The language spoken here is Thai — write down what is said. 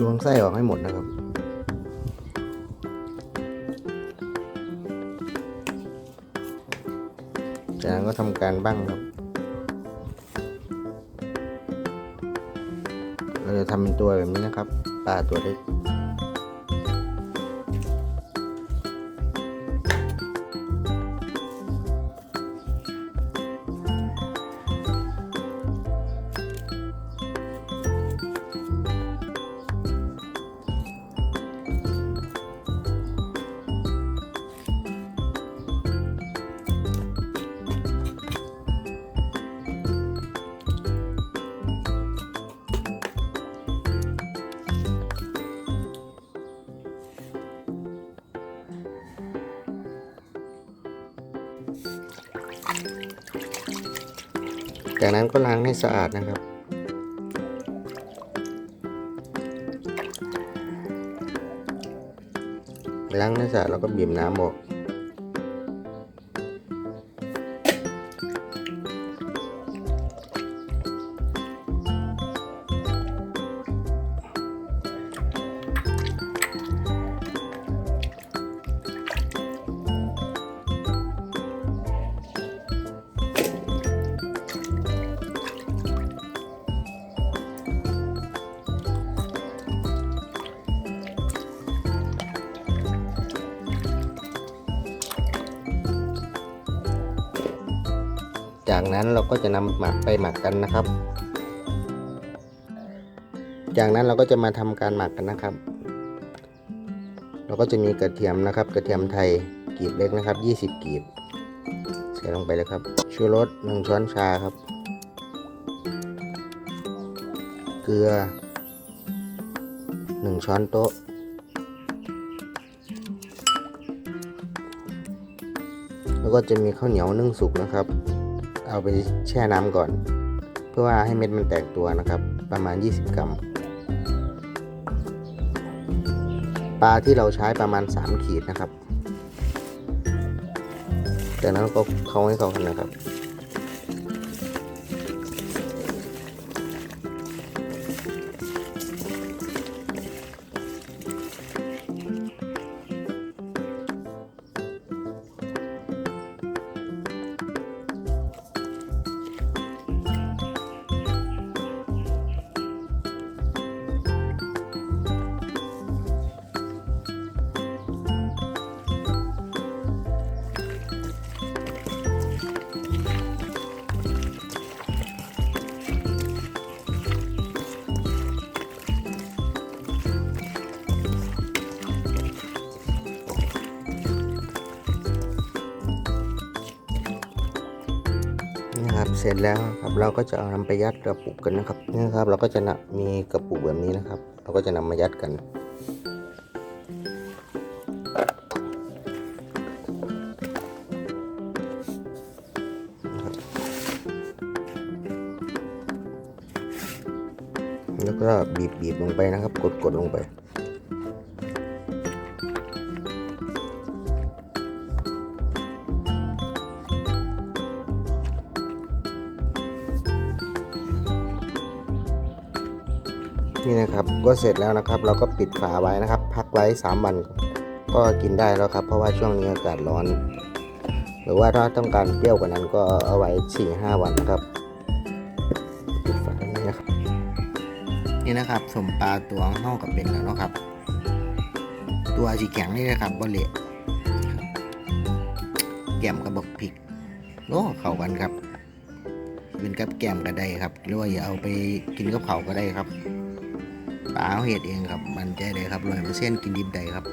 ล้วงไส้ออกให้หมดนะครับ จากนั้นก็ทำการบั้งครับ เราจะทำเป็นตัวแบบนี้นะครับ ปลาตัวเล็ก จากนั้นก็ล้างให้สะอาดนะครับ ล้างให้สะอาดแล้วก็บีบน้ำออก จากนั้นเราก็จะนำหมักไปหมักกันนะครับ จากนั้นเราก็จะมาทำการหมักกันนะครับ เราก็จะมีกระเทียมนะครับ กระเทียมไทยกีบเล็กนะครับ 20 กีบใส่ลงไปเลยครับชูรส1ช้อนชาครับ เกลือ 1 ช้อนโต๊ะแล้วก็จะมีข้าวเหนียวนึ่งสุกนะครับ เอาไปแช่น้ำก่อน เพื่อว่าให้เม็ดมันแตกตัวนะครับ ประมาณ 20 กรัม ปลาที่เราใช้ประมาณ 3 ขีดนะครับ จากนั้นก็เขาให้เข้ากันนะครับ นี่ครับเสร็จแล้วครับเราก็จะเอานำไปยัดกระปุกกันนะครับนี่นะครับ เราก็จะนะมีกระปุกแบบนี้นะครับ เราก็จะนำมายัดกันแล้วก็บีบบีบลงไปนะครับ กดกดลงไป นี่นะครับก็เสร็จแล้วนะครับ เราก็ปิดฝาไว้นะครับ พักไว้ 3 วัน ก็กินได้แล้วครับ เพราะว่าช่วงนี้อากาศร้อน หรือว่าถ้าต้องการเปรี้ยวกว่านั้นก็เอาไว้4-5วันครับปิดฝาตรงนี้นะครับนี่นะครับสมปลาตัวห้องกับเป็นแล้วนะครับ ตัวสีแข็งนี่นะครับบอเละแก้มกับบกพริกโอ้เข้ากันครับเป็นกับแก้มก็ได้ครับ หรือว่าอย่าเอาไปกินกับเขาก็ได้ครับ ปลาเขาเห็ดเองครับ มันใจเลยครับร้อยเปอร์เซ็นต์กินดิบได้ครับ